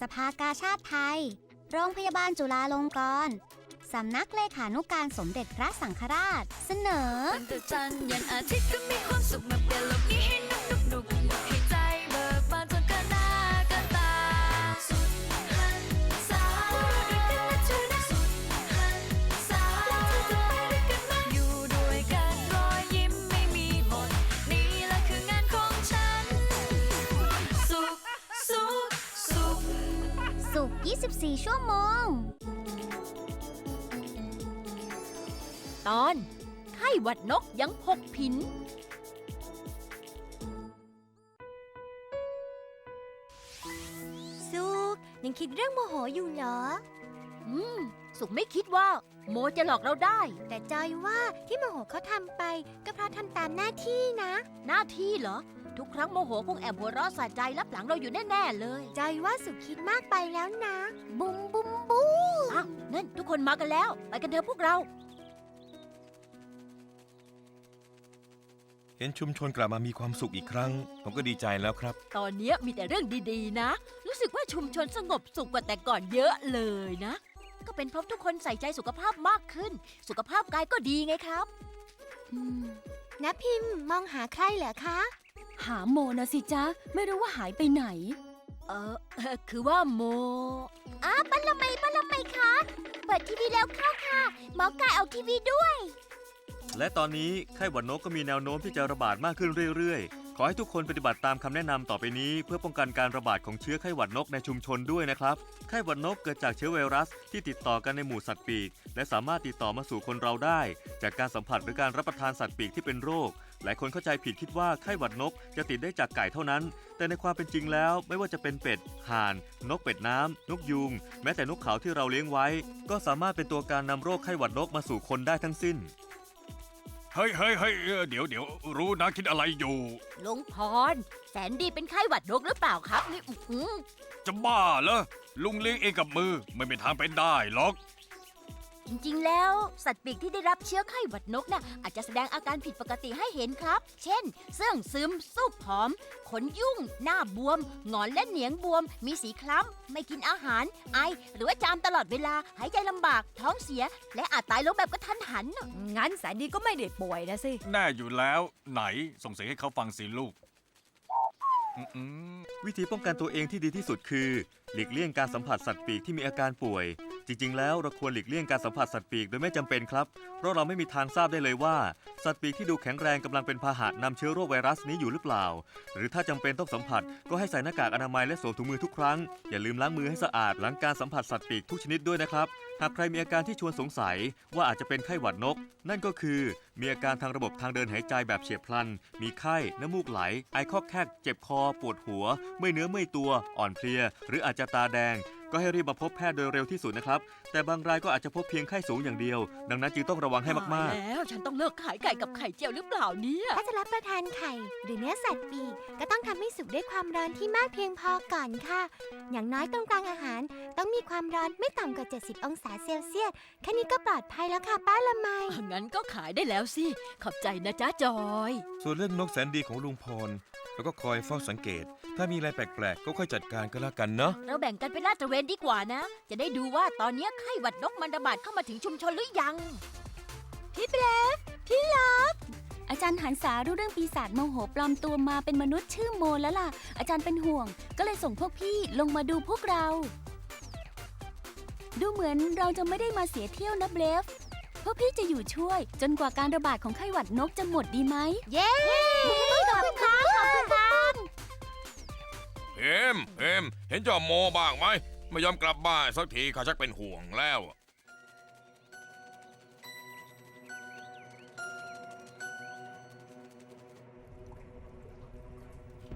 สภากาชาติไทย โรงพยาบาลจุฬาลงกรณ์สำนักเลขานุการสมเด็จพระสังฆราช เสนอตั้งแต่จันทร์ยันอาทิตย์ก็มีความสุขมาเปลี่ยนโลก 24 ชั่วโมง ตอน ไข้หวัดนกยังพกผินสุขยังคิดเรื่องโมโหอยู่เหรอ อืม สุขไม่คิดว่า โมจะหลอกเราได้ แต่จอยว่าที่โมโหเขาทำไป ก็เพราะทำตามหน้าที่นะ หน้าที่เหรอ ทุกครั้งโมโหคงแอบหัวเราะสะใจรับหลังเราอยู่แน่ๆเลย จอยว่าสุขคิดมากไปแล้วนะ บุมบุมบูอ้าวนั่นทุกคนมากันแล้ว ไปกันเถอะพวกเรา เห็นชุมชนกลับมามีความสุขอีกครั้ง ผมก็ดีใจแล้วครับ ตอนเนี้ยมีแต่เรื่องดีๆ นะ รู้สึกว่าชุมชนสงบสุขกว่าแต่ก่อนเยอะเลยนะ ก็เป็นเพราะทุกคนใส่ใจสุขภาพมากขึ้น สุขภาพกายก็ดีไงครับนะพิมพ์มองหาใครเหรอคะ หาโมนะสิจ๊ะ ไม่รู้ว่าหายไปไหน เออเอ่อคือว่าโมอ้าปะละไมปะละไมคะเปิดทีวีแล้วเข้าค่ะหมอกายเอาทีวีด้วย และตอนนี้ไข้หวัดนกก็มีแนวโน้มที่จะระบาดมากขึ้นเรื่อยๆ ขอให้ทุกคนปฏิบัติตามคำแนะนำต่อไปนี้ เพื่อป้องกันการระบาดของเชื้อไข้หวัดนกในชุมชนด้วยนะครับ ไข้หวัดนกเกิดจากเชื้อไวรัสที่ติดต่อกันในหมู่สัตว์ปีก และสามารถติดต่อมาสู่คนเราได้ จากการสัมผัสหรือการรับประทานสัตว์ปีกที่เป็นโรค หลายคนเข้าใจผิดคิดว่าไข้หวัดนกจะติดได้จากไก่เท่านั้น แต่ในความเป็นจริงแล้วไม่ว่าจะเป็นเป็ด ห่าน นกเป็ดน้ำ นกยูงแม้แต่นกเขาที่เราเลี้ยงไว้ ก็สามารถเป็นตัวการนำโรคไข้หวัดนกมาสู่คนได้ทั้งสิ้น เฮ้ยเฮ้ยเฮ้ยเออเดี๋ยวเดี๋ยวรู้นะคิดอะไรอยู่ ลุงพร แสนดีเป็นไข้หวัดนกหรือเปล่าครับนี่อื้อหือจะบ้าเหรอลุงเลี้ยงเองกับมือไม่เป็นทางเป็นได้หรอก จริงๆ แล้วสัตว์ปีกที่ได้รับเชื้อไข้หวัดนกน่ะอาจจะแสดงอาการผิดปกติให้เห็นครับ เช่น เสื่องซึมสูบผอม ขนยุ่ง หน้าบวมหงอนและเหนียงบวม มีสีคล้ำ ไม่กินอาหาร ไอ หรือว่าจามตลอดเวลา หายใจลำบาก ท้องเสีย และอาจตายลงแบบกระทันหันน่ะงั้นแสนดีก็ไม่ได้ป่วยนะสิ แน่อยู่แล้วไหนส่งเสียงให้เขาฟังสิลูกอืม วิธีป้องกันตัวเองที่ดีที่สุดคือ หลีกเลี่ยงการสัมผัสสัตว์ปีกที่มีอาการป่วย จริง ๆ แล้วเราควรหลีกเลี่ยงการสัมผัสสัตว์ปีกโดยไม่จำเป็นครับ เพราะเราไม่มีทางทราบได้เลยว่า สัตว์ปีกที่ดูแข็งแรงกำลังเป็นพาหะนำเชื้อโรคไวรัสนี้อยู่หรือเปล่า หรือถ้าจำเป็นต้องสัมผัสก็ให้ใส่หน้ากากอนามัยและสวมถุงมือทุกครั้ง อย่าลืมล้างมือให้สะอาดหลังการสัมผัสสัตว์ปีกทุกชนิดด้วยนะครับ หากใครมีอาการที่ชวนสงสัยว่าอาจจะเป็นไข้หวัดนก นั่นก็คือ มีอาการทางระบบทางเดินหายใจแบบเฉียบพลัน มีไข้ น้ำมูกไหล ไอคอกแคก เจ็บคอ ปวดหัว ไม่เนื้อไม่ตัว อ่อนเพลีย หรืออาจจะตาแดง ก็ให้รีบมาพบแพทย์โดยเร็วที่สุดนะครับแต่บางรายก็อาจจะพบเพียงไข้สูงอย่างเดียว ดังนั้นจึงต้องระวังให้มากตยแล้วฉันต้องเลิกขายไก่กับไข่เจียวหรือเปล่าเนี่ยถ้าจะรับประทานไข่ หรือเนื้อสัตว์ปีกก็ต้องทำให้สุกด้วยความร้อนที่มากเพียงพอก่อนค่ะ อย่างน้อยตรงกลางอาหาร ต้องมีความร้อนไม่ต่ำกว่า 70 องศาเซลเซียสแค่นี้ก็ปลอดภัยแล้วค่ะป้าละไม งั้นก็ขายได้แล้วสิ ขอบใจนะจ๊ะจอย ส่วนเรื่องนกแสนดีของลุงพรเราก็คอยเฝ้าสังเกต ถ้ามีอะไรแปลกๆ ก็ค่อยจัดการก็แล้วกันเนาะ เราแบ่งกันไปลาดตระเวนดีกว่านะ จะได้ดูว่าตอนนี้ไข้หวัดนกมันระบาดเข้ามาถึงชุมชนหรือยัง พี่เบรฟพี่ลับ อาจารย์หันษารู้เรื่องปีศาจโมโหปลอมตัวมาเป็นมนุษย์ชื่อโมแล้วล่ะ อาจารย์เป็นห่วง ก็เลยส่งพวกพี่ลงมาดูพวกเรา ดูเหมือนเราจะไม่ได้มาเสียเที่ยวนะเบรฟพวกพี่จะอยู่ช่วย จนกว่าการระบาดของไข้หวัดนกจะหมดดีไหมเย้ขอบคุณค่ะขอบคุณค่ะเอ็มเอ็มเห็นเจ้าโมบ้างไหม ไม่ยอมกลับบ้านสักทีข้าชักเป็นห่วงแล้ว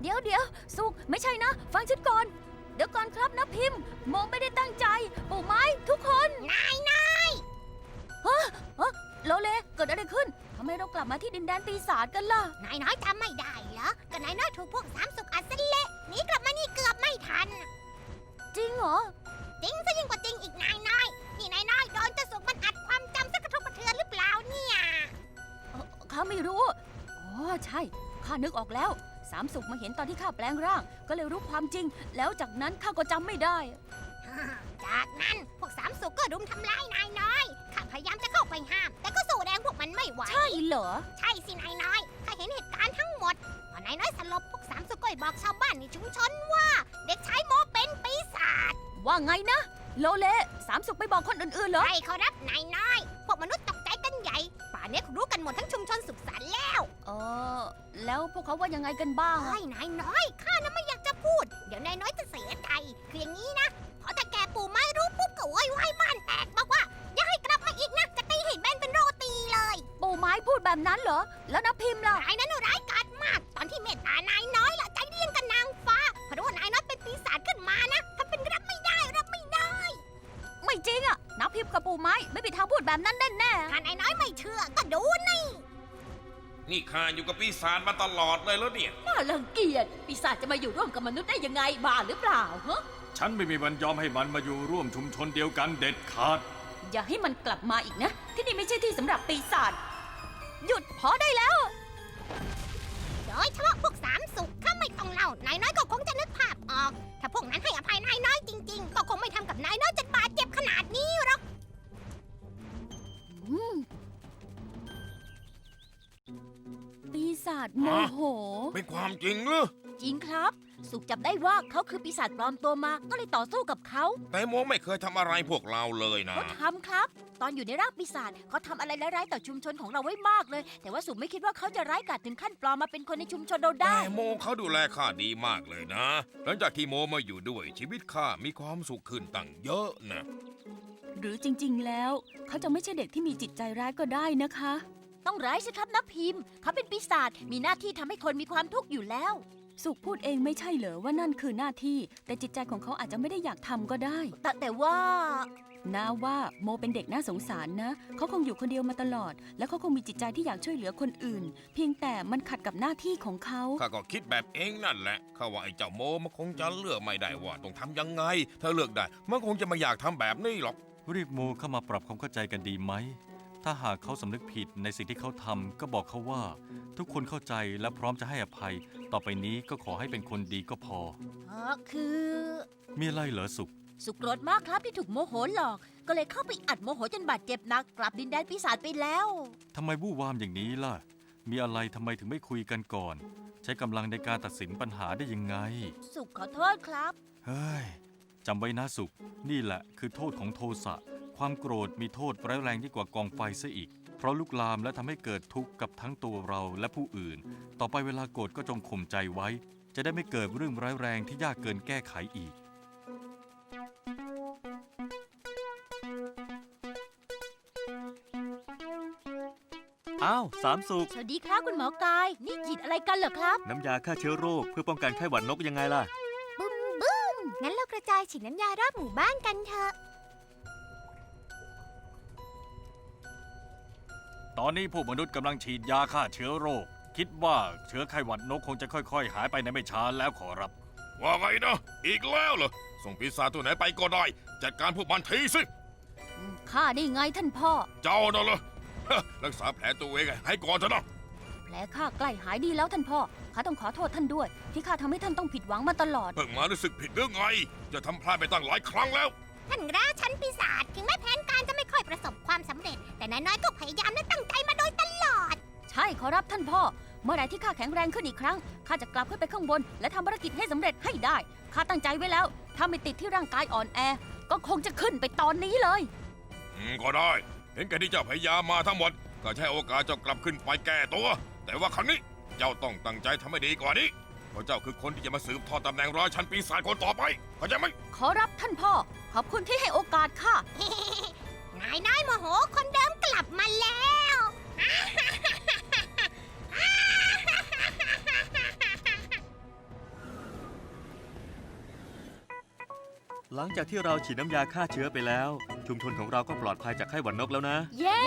เดี๋ยวเดี๋ยวสุกไม่ใช่นะ ฟังฉันก่อน เดี๋ยวก่อนครับนะพิมพ์โมไม่ได้ตั้งใจปู่ไม้ทุกคนนายนายฮะฮะโลเลเกิดอะไรขึ้นทำไมเรากลับมาที่ดินแดนปีศาจกันล่ะ นายน้อยจำไม่ได้เหรอก็นายน้อยถูกพวกสามสุกอัดเสเละหนีกลับมานี่เกือบไม่ทัน จริงเหรอ จริงซะยิ่งกว่าจริงอีกนายน้อย นี่นายน้อยโดนเจะสุกมันอัดความจำสักกระทบกระเทือนหรือเปล่าเนี่ยข้าไม่รู้ อ๋อ ใช่ ข้านึกออกแล้วแสสามสุกมาเห็นตอนที่ข้าแปลงร่าง ก็เลยรู้ความจริง แล้วจากนั้นข้าก็จำไม่ได้ จากนั้นพวกสามสุกก็รุมทำร้ายนายน้อย ข้าพยายามจะเข้าไปห้าม แต่ก็สู้แรงพวกมันไม่ไหว ใช่เหรอ ใช่สินายน้อย ข้าเห็นเหตุการณ์ทั้งหมดพอนายน้อยสลบพวกสามสุกก็บอกชาวบ้านในชุมชนว่า เด็กชายโมเป็นปีศาจว่าไงนะ โลเลสามสุกไปบอกคนอื่นๆเหรอ ใช่เขารับนายน้อย พวกมนุษย์ตกใจกันใหญ่ ป่านนี้คงรู้กันหมดทั้งชุมชนสุขสันต์แล้วเออ แล้วพวกเขาว่ายังไงกันบ้างเฮ้อะยนายน้อย ข้านะไม่อยากจะพูด เดี๋ยวนายน้อยจะเสียใจ คืออย่างนี้นะเพราะถ้าแกปู่ไม้รู้ปุ๊บก็โวยวายบ้านแตกบอกว่า อย่าให้กลับมาอีกนะ จะตีให้แบนเป็นโรตีเลย ปู่ไม้พูดแบบนั้นเหรอ แล้วนะพิมพ์ล่ะ นายนั้น ดแบบนั้นแน่ถ้านายน้อยไม่เชื่อก็ดูนี่ นี่ข้าอยู่กับปีศาจมาตลอดเลยแล้วเนี่ยน่ารังเกียจปีศาจจะมาอยู่ร่วมกับมนุษย์ได้ยังไงบ้าหรือเปล่าฮะฉันไม่มีวันยอมให้มันมาอยู่ร่วมชุมชนเดียวกันเด็ดขาดๆอย่าให้มันกลับมาอีกนะ ที่นี่ไม่ใช่ที่สำหรับปีศาจหยุดพอได้แล้ว จับได้ว่าเขาคือปีศาจปลอมตัวมา ก็เลยต่อสู้กับเขาแต่โมไม่เคยทำอะไรพวกเราเลยนะ เขาทำครับ ตอนอยู่ในร่างปีศาจเขาทำอะไรร้ายๆต่อชุมชนของเราไว้มากเลย แต่ว่าสุกไม่คิดว่าเขาจะร้ายกาจถึงขั้นปลอมมาเป็นคนในชุมชนเราแต่ได้โมเขาดูแลข้าดีมากเลยนะ หลังจากที่โมมาอยู่ด้วยชีวิตข้ามีความสุขขึ้นตั้งเยอะนะ หรือจริงๆ แล้ว เขาจะไม่ใช่เด็กที่มีจิตใจร้ายก็ได้นะคะ ต้องร้ายสิครับนะพิมพ์ เขาเป็นปีศาจมีหน้าที่ทำให้คนมีความทุกข์อยู่แล้ว สุขพูดเองไม่ใช่เหรอว่านั่นคือหน้าที่ แต่จิตใจของเขาอาจจะไม่ได้อยากทำก็ได้ แต่แต่ว่า นาว่าโมเป็นเด็กน่าสงสารนะ เขาคงอยู่คนเดียวมาตลอด และเขาคงมีจิตใจที่อยากช่วยเหลือคนอื่น เพียงแต่มันขัดกับหน้าที่ของเขา ข้าก็คิดแบบเองนั่นแหละข้าว่าไอ้เจ้าโมมันคงจะเลือกไม่ได้ว่าต้องทำยังไง ถ้าเลือกได้ มันคงจะไม่อยากทำแบบนี้หรอกเรียกโมเข้ามาปรับความเข้าใจกันดีไหม ถ้าหากเขาสำนึกผิดในสิ่งที่เขาทำก็บอกเขาว่า ทุกคนเข้าใจและพร้อมจะให้อภัย ต่อไปนี้ก็ขอให้เป็นคนดีก็พอเออคือ มีอะไรเหรอสุข สุกโกรธมากครับที่ถูกโมโหหลอก ก็เลยเข้าไปอัดโมโหจนบาดเจ็บหนักกลับดินแดนปีศาจไปแล้ว ทำไมวู่วามอย่างนี้ล่ะ มีอะไรทำไมถึงไม่คุยกันก่อน ใช้กำลังในการตัดสินปัญหาได้ยังไง สุกขอโทษครับ เฮ้ยจำไว้นะสุข นี่แหละคือโทษของโทสะ ความโกรธมีโทษร้ายแรงยิ่งกว่ากองไฟซะอีก เพราะลุกลามและทำให้เกิดทุกข์กับทั้งตัวเราและผู้อื่น ต่อไปเวลาโกรธก็จงข่มใจไว้ จะได้ไม่เกิดเรื่องร้ายแรงที่ยากเกินแก้ไขอีก อ้าวสามสุก สวัสดีครับคุณหมอกาย นี่ฉีดอะไรกันเหรอครับ น้ำยาฆ่าเชื้อโรคเพื่อป้องกันไข้หวัดนกยังไงล่ะ บึ้มบึ้มงั้นเรากระจายฉีดน้ำยารอบหมู่บ้านกันเถอะ ตอนนี้พวกมนุษย์กำลังฉีดยาฆ่าเชื้อโรค คิดว่าเชื้อไข้หวัดนกคงจะค่อย ๆ หายไปในไม่ช้าแล้วขอรับ ว่าไงนะ อีกแล้วเหรอ ส่งปีศาจตัวไหนไปก็ได้ จัดการพวกมันทีสิ ข้าได้ไงท่านพ่อ เจ้าน่ะเหรอรักษาแผลตัวเองให้ก่อนเถอะนะแผลข้าใกล้หายดีแล้วท่านพ่อ ข้าต้องขอโทษท่านด้วย ที่ข้าทำให้ท่านต้องผิดหวังมาตลอด เพิ่งมารู้สึกผิดหรือไง จะทำพลาดไปตั้งหลายครั้งแล้ว ท่านราชันปีศาจถึงแม้แผนการจะไม่ค่อยประสบความสำเร็จ แต่นายน้อยก็พยายามและตั้งใจมาโดยตลอด ใช่ขอรับท่านพ่อ เมื่อไหร่ที่ข้าแข็งแรงขึ้นอีกครั้งข้าจะกลับขึ้นไปข้างบน และทำภารกิจให้สำเร็จให้ได้ข้าตั้งใจไว้แล้วถ้าไม่ติดที่ร่างกายอ่อนแอ ก็คงจะขึ้นไปตอนนี้เลย อืมก็ได้ เห็นแกที่เจ้าพยายามมาทั้งหมด ก็ใช้โอกาสเจ้ากลับขึ้นไปแก้ตัว แต่ว่าครั้งนี้เจ้าต้องตั้งใจทำให้ดีกว่านี้ เพราะเจ้าคือคนที่จะมาสืบทอดตำแหน่งราชันปีศาจคนต่อไปเข้าใจไหมขอรับท่านพ่อ ขอบคุณที่ให้โอกาสข้านายน้อยโมโหคนเดิมกลับมาแล้ว หลังจากที่เราฉีดน้ำยาฆ่าเชื้อไปแล้ว ชุมชนของเราก็ปลอดภัยจากไข้หวัดนกแล้วนะ เย้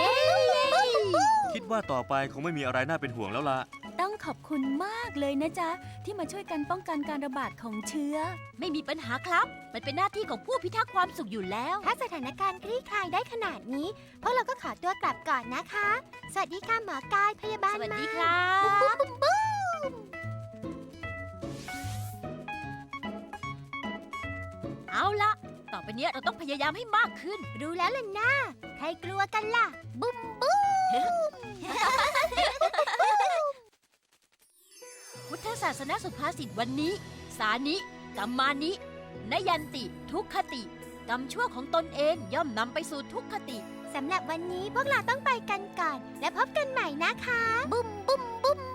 คิดว่าต่อไปคงไม่มีอะไรน่าเป็นห่วงแล้วล่ะ ต้องขอบคุณมากเลยนะจ๊ะ ที่มาช่วยกันป้องกันการระบาดของเชื้อ ไม่มีปัญหาครับ มันเป็นหน้าที่ของผู้พิทักษ์ความสุขอยู่แล้ว ถ้าสถานการณ์คลี่คลายได้ขนาดนี้ พวกเราก็ขอตัวกลับก่อนนะคะ สวัสดีค่ะหมอกายพยาบาลสวัสดีครัมาบุ๊บปุ๊บุ๊บปุ๊บเอาละต่อไปนี้เราต้องพยายามให้มากขึ้น รู้แล้วล่ะนะใครกลัวกันล่ะ บุ้มบุ้มาสนสุภาษิตวันนี้ สานิกัมมานินยันติ ทุกขติ กรรมชั่วของตนเองย่อมนำไปสู่ทุกขติ สำหรับวันนี้พวกเราต้องไปกันก่อน และพบกันใหม่นะคะ บุ้มบุ้มบุ้มบุ้ม